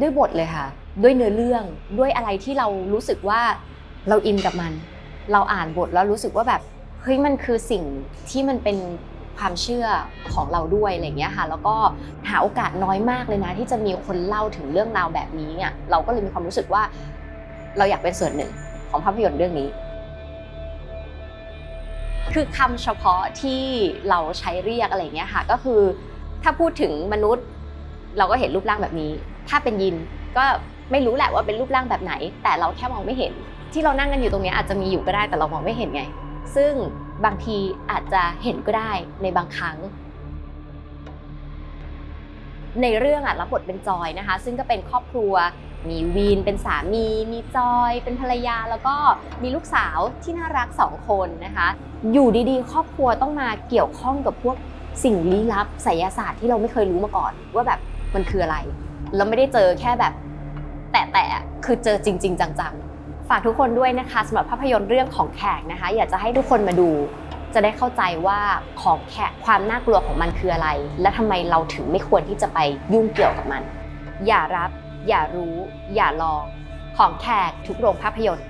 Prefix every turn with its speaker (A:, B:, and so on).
A: ด้วยบทเลยค่ะ ด้วยเนื้อเรื่องด้วยอะไรที่เรารู้สึกว่าเราอินกับมัน เราอ่านบทแล้วรู้สึกว่าแบบเฮ้ยมันคือสิ่งที่มันเป็นความเชื่อของเราด้วยอะไรอย่างเงี้ยค่ะ แล้วก็หาโอกาสน้อยมากเลยนะ ที่จะมีคนเล่าถึงเรื่องราวแบบนี้เนี่ยเราก็เลยมีความรู้สึกว่า เราอยากเป็นส่วนหนึ่งของภาพยนตร์เรื่องนี้ คือคำเฉพาะที่เราใช้เรียกอะไรอย่างเงี้ยค่ะ ก็คือถ้าพูดถึงมนุษย์ เราก็เห็นรูปร่างแบบนี้ ถ้าเป็นยินก็ไม่รู้แหละว่าเป็นรูปร่างแบบไหน แต่เราแค่มองไม่เห็น ที่เรานั่งกันอยู่ตรงนี้อาจจะมีอยู่ก็ได้แต่เรามองไม่เห็นไง ซึ่งบางทีอาจจะเห็นก็ได้ในบางครั้ง ในเรื่องอะรับบทเป็นจอยนะคะ ซึ่งก็เป็นครอบครัว มีวีนเป็นสามี มีจอย เป็นภรรยา แล้วก็มีลูกสาวที่น่ารักสองคนนะคะ อยู่ดีๆ ครอบครัวต้องมาเกี่ยวข้องกับพวกสิ่งลี้ลับไสยศาสตร์ที่เราไม่เคยรู้มาก่อน ว่าแบบมันคืออะไร แล้วไม่ได้เจอแค่แบบแตะๆคือเจอจริง ๆ จังๆ ฝากทุกคนด้วยนะคะสำหรับภาพยนตร์เรื่องของแขกนะคะ อยากจะให้ทุกคนมาดู จะได้เข้าใจว่าของแขกความน่ากลัวของมันคืออะไร และทำไมเราถึงไม่ควรที่จะไปยุ่งเกี่ยวกับมัน อย่ารับ อย่ารู้ อย่าลอง ของแขกทุกโรงภาพยนตร์